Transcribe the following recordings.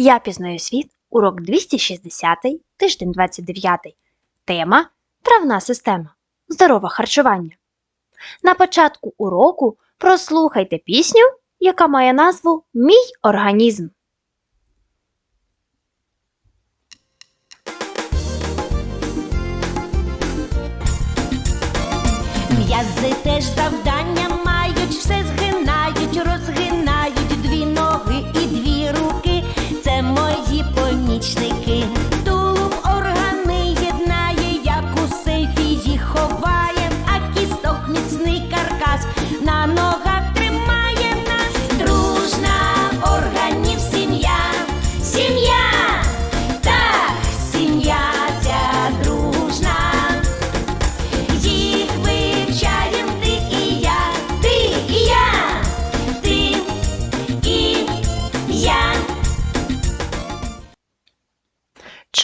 Я пізнаю світ, урок 260, тиждень 29. Тема Травна система. Здорове харчування. На початку уроку прослухайте пісню, яка має назву Мій організм. М'язи теж завдання мають, все згинають,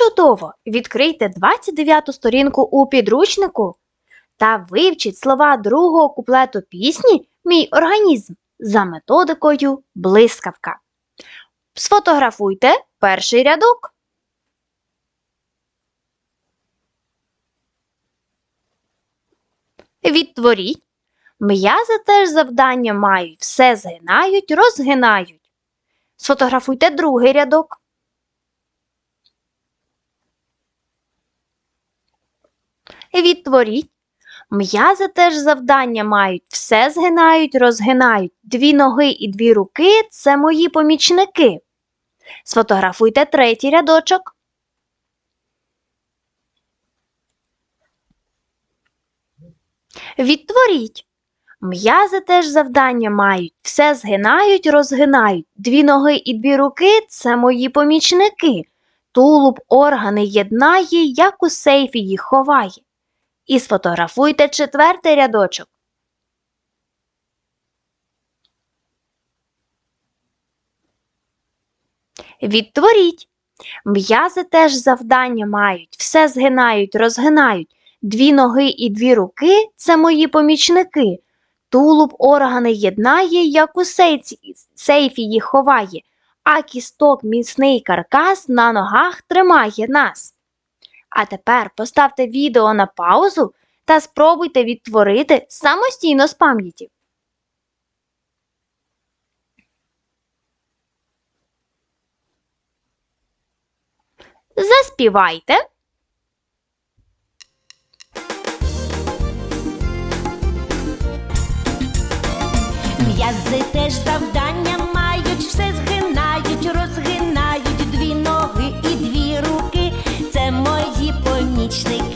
Чудово! Відкрийте 29 сторінку у підручнику та вивчіть слова другого куплету пісні Мій організм за методикою блискавка. Сфотографуйте перший рядок. Відтворіть. М'язи теж завдання мають, все згинають, розгинають. Сфотографуйте другий рядок. Відтворіть. М'язи теж завдання мають, все згинають, розгинають. Дві ноги і дві руки це мої помічники. Сфотографуйте третій рядочок. Відтворіть. М'язи теж завдання мають, все згинають, розгинають. Дві ноги і дві руки це мої помічники. Тулуб органи єднає, як у сейфі їх ховає. І сфотографуйте четвертий рядочок. Відтворіть. М'язи теж завдання мають, все згинають, розгинають. Дві ноги і дві руки це мої помічники. Тулуб органи єднає, як у сейці, сейфі їх ховає, а кісток міцний каркас на ногах тримає нас. А тепер поставте відео на паузу та спробуйте відтворити самостійно з пам'яті. Заспівайте. М'язи теж завдання мають, все згинають, помічники. Тулуб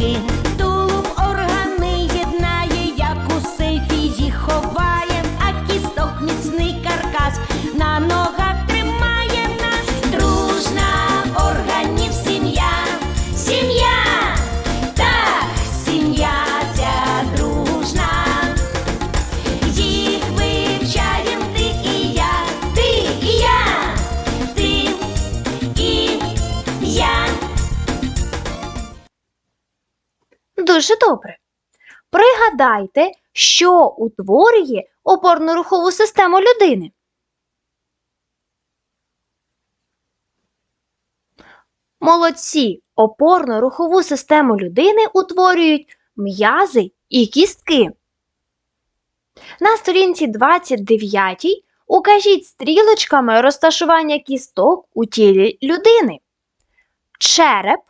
Дуже добре. Пригадайте, що утворює опорно-рухову систему людини. Молодці! Опорно-рухову систему людини утворюють м'язи і кістки. На сторінці 29 укажіть стрілочками розташування кісток у тілі людини. Череп.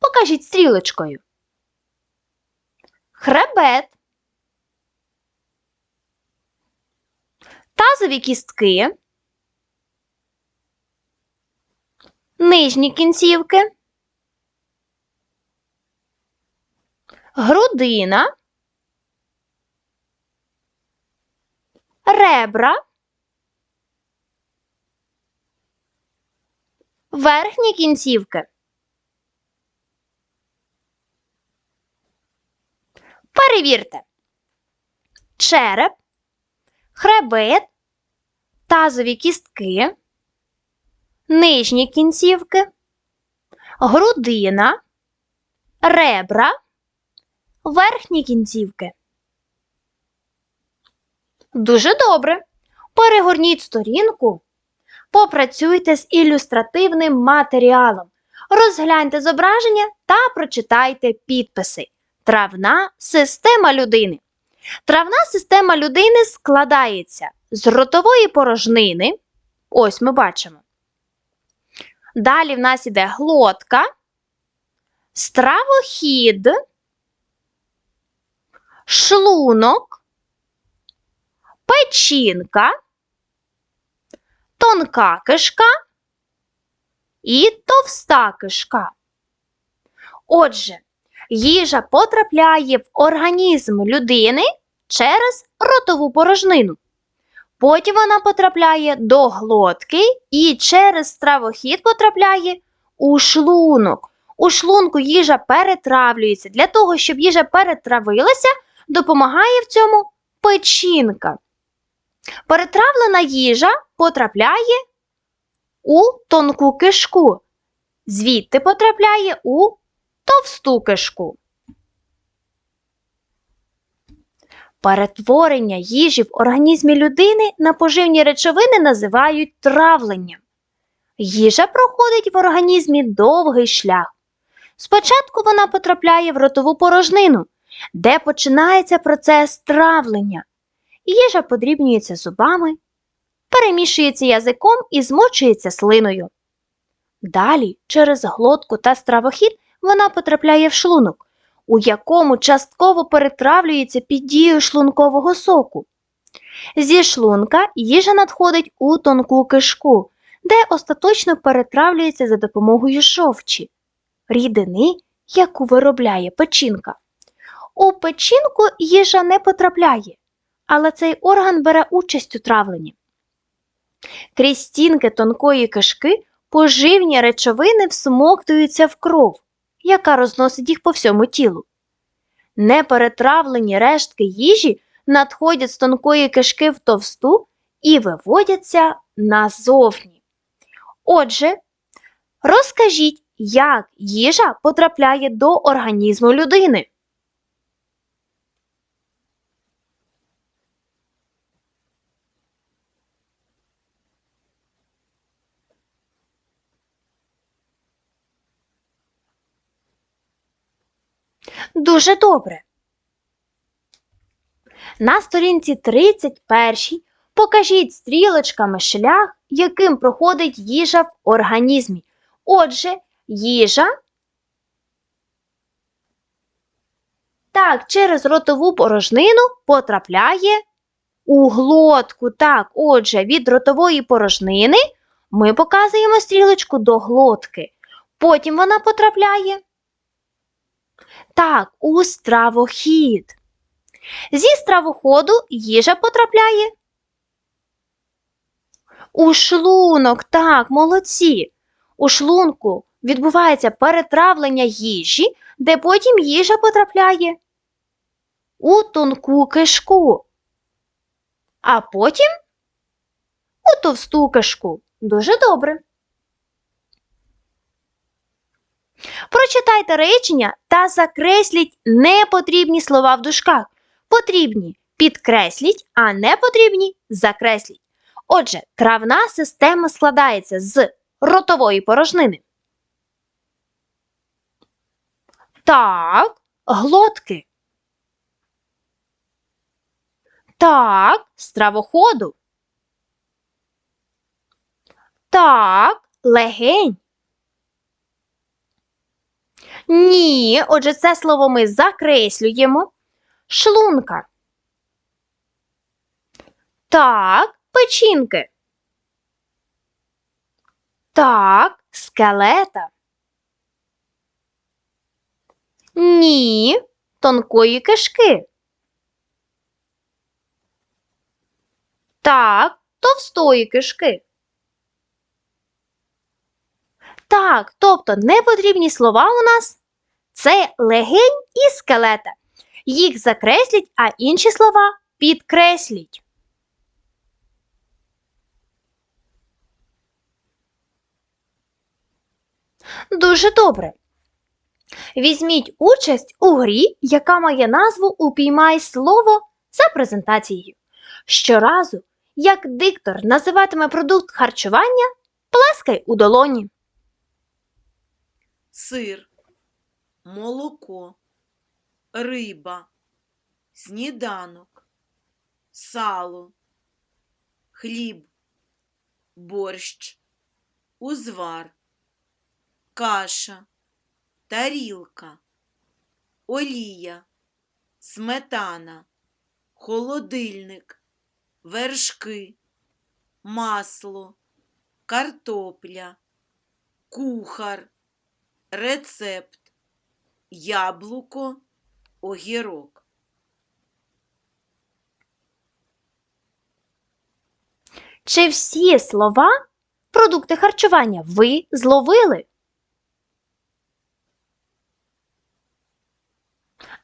Покажіть стрілочкою. Хребет. Тазові кістки. Нижні кінцівки. Грудина. Ребра. Верхні кінцівки. Перевірте. Череп, хребет, тазові кістки, нижні кінцівки, грудина, ребра, верхні кінцівки. Дуже добре. Перегорніть сторінку Попрацюйте з ілюстративним матеріалом. Розгляньте зображення та прочитайте підписи. Травна система людини. Травна система людини складається з ротової порожнини. Ось ми бачимо. Далі в нас іде глотка, стравохід, шлунок, печінка, тонка кишка і товста кишка. Отже, їжа потрапляє в організм людини через ротову порожнину. Потім вона потрапляє до глотки і через стравохід потрапляє у шлунок. У шлунку їжа перетравлюється. Для того, щоб їжа перетравилася, допомагає в цьому печінка. Перетравлена їжа потрапляє у тонку кишку. Звідти потрапляє у товсту кишку. Перетворення їжі в організмі людини на поживні речовини називають травленням. Їжа проходить в організмі довгий шлях. Спочатку вона потрапляє в ротову порожнину, де починається процес травлення. Їжа подрібнюється зубами, перемішується язиком і змочується слиною. Далі, через глотку та стравохід, вона потрапляє в шлунок, у якому частково перетравлюється під дією шлункового соку. Зі шлунка їжа надходить у тонку кишку, де остаточно перетравлюється за допомогою жовчі, рідини, яку виробляє печінка. У печінку їжа не потрапляє, але цей орган бере участь у травленні. Крізь стінки тонкої кишки поживні речовини всмоктуються в кров, яка розносить їх по всьому тілу. Неперетравлені рештки їжі надходять з тонкої кишки в товсту і виводяться назовні. Отже, розкажіть, як їжа потрапляє до організму людини. Дуже добре. На сторінці 31 покажіть стрілочками шлях, яким проходить їжа в організмі. Отже, їжа так, через ротову порожнину потрапляє у глотку. Так, отже, від ротової порожнини ми показуємо стрілочку до глотки. Потім вона потрапляє так, у стравохід. Зі стравоходу їжа потрапляє у шлунок. Так, молодці. У шлунку відбувається перетравлення їжі, де потім їжа потрапляє у тонку кишку, а потім у товсту кишку. Дуже добре. Прочитайте речення та закресліть непотрібні слова в дужках. Потрібні підкресліть, а непотрібні закресліть. Отже, травна система складається з ротової порожнини. Так, глотки. Так, стравоходу. Так, легень. Ні, отже, це слово ми закреслюємо. Шлунка. Так, печінки. Так, скелета. Ні, тонкої кишки. Так, товстої кишки. Так, тобто непотрібні слова у нас це легень і скелета. Їх закресліть, а інші слова підкресліть. Дуже добре. Візьміть участь у грі, яка має назву Упіймай слово за презентацією. Щоразу, як диктор називатиме продукт харчування, плескай у долоні. сир, молоко, риба, сніданок, сало, хліб, борщ, узвар, каша, тарілка, олія, сметана, холодильник, вершки, масло, картопля, кухар рецепт, яблуко, огірок. Чи всі слова продукти харчування ви зловили?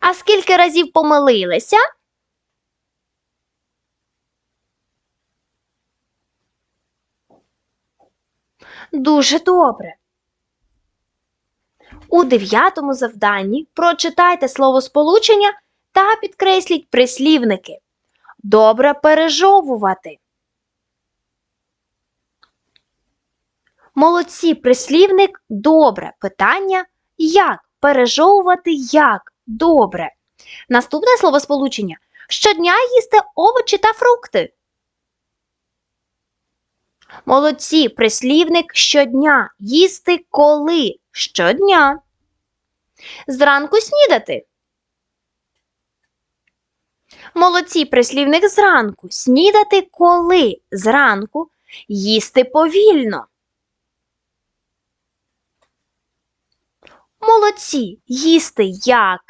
А скільки разів помилилися? Дуже добре. У дев'ятому завданні прочитайте словосполучення та підкресліть прислівники. Добре пережовувати. Молодці прислівник добре. Питання як пережовувати як добре. Наступне словосполучення щодня їсти овочі та фрукти. Молодці прислівник щодня їсти коли щодня. Зранку снідати. Молодці прислівник зранку. Снідати коли зранку. Їсти повільно. Молодці. Їсти як?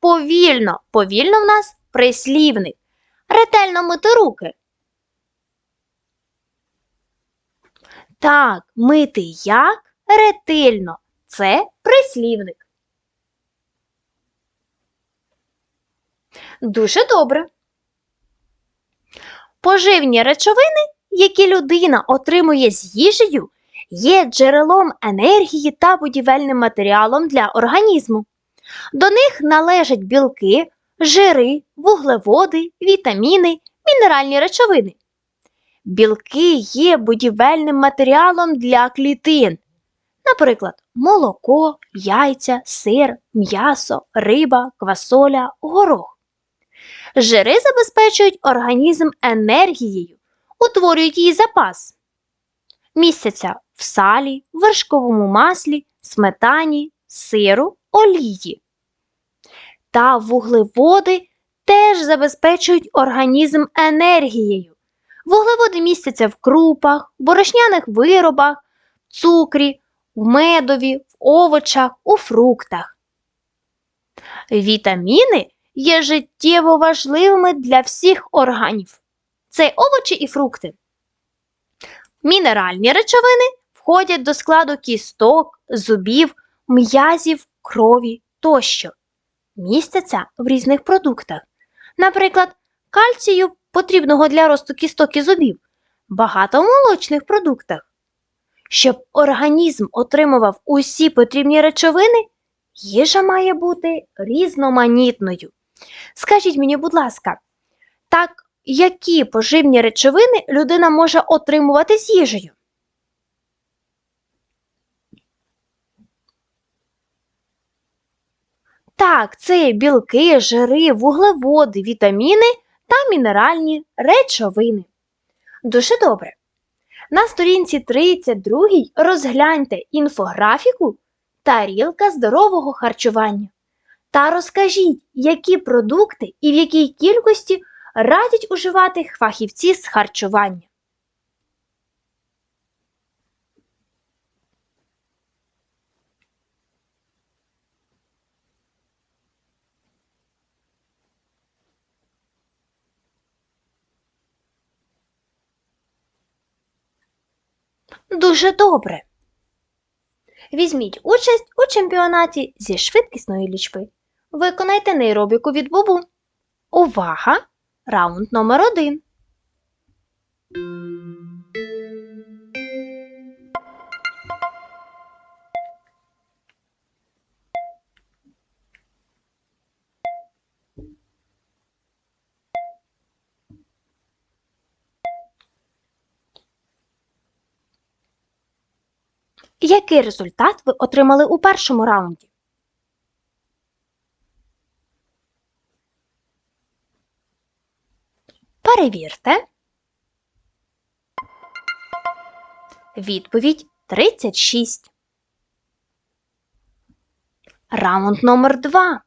Повільно. Повільно в нас прислівник. Ретельно мити руки. Так, мити як? Ретельно. Це прислівник. Дуже добре. Поживні речовини, які людина отримує з їжею, є джерелом енергії та будівельним матеріалом для організму. До них належать білки, жири, вуглеводи, вітаміни, мінеральні речовини. Білки є будівельним матеріалом для клітин. Наприклад, молоко, яйця, сир, м'ясо, риба, квасоля, горох. Жири забезпечують організм енергією, утворюють її запас. Містяться в салі, вершковому маслі, сметані, сиру, олії. Та вуглеводи теж забезпечують організм енергією. Вуглеводи містяться в крупах, борошняних виробах, цукрі, в медові, в овочах, у фруктах. Вітаміни є життєво важливими для всіх органів. Це овочі і фрукти. Мінеральні речовини входять до складу кісток, зубів, м'язів, крові тощо. Містяться в різних продуктах. Наприклад, кальцію, потрібного для росту кісток і зубів, багато в молочних продуктах. Щоб організм отримував усі потрібні речовини, їжа має бути різноманітною. Скажіть мені, будь ласка, так які поживні речовини людина може отримувати з їжею? Так, це білки, жири, вуглеводи, вітаміни та мінеральні речовини. Дуже добре. На сторінці 32 розгляньте інфографіку тарілка здорового харчування та розкажіть, які продукти і в якій кількості радять уживати фахівці з харчування. Дуже добре. Візьміть участь у чемпіонаті зі швидкісної лічби. Виконайте нейробіку від Бубу. Увага! Раунд номер один. Який результат ви отримали у першому раунді? Перевірте. Відповідь 36. Раунд номер 2.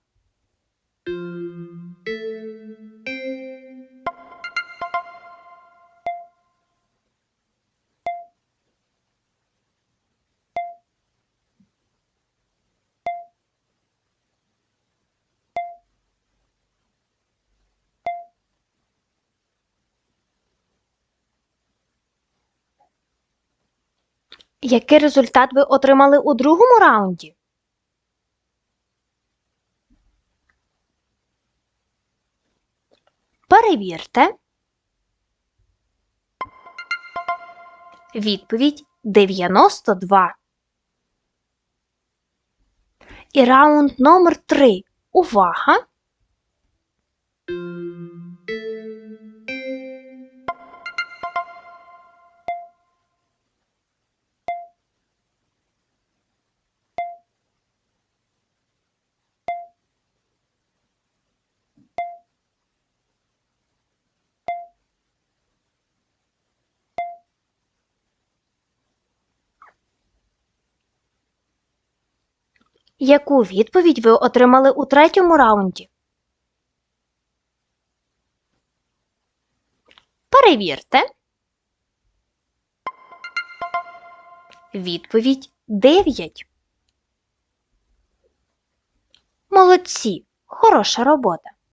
Який результат ви отримали у другому раунді? Перевірте. Відповідь 92. І раунд номер 3. Увага! Яку відповідь ви отримали у третьому раунді? Перевірте. Відповідь 9. Молодці. Хороша робота.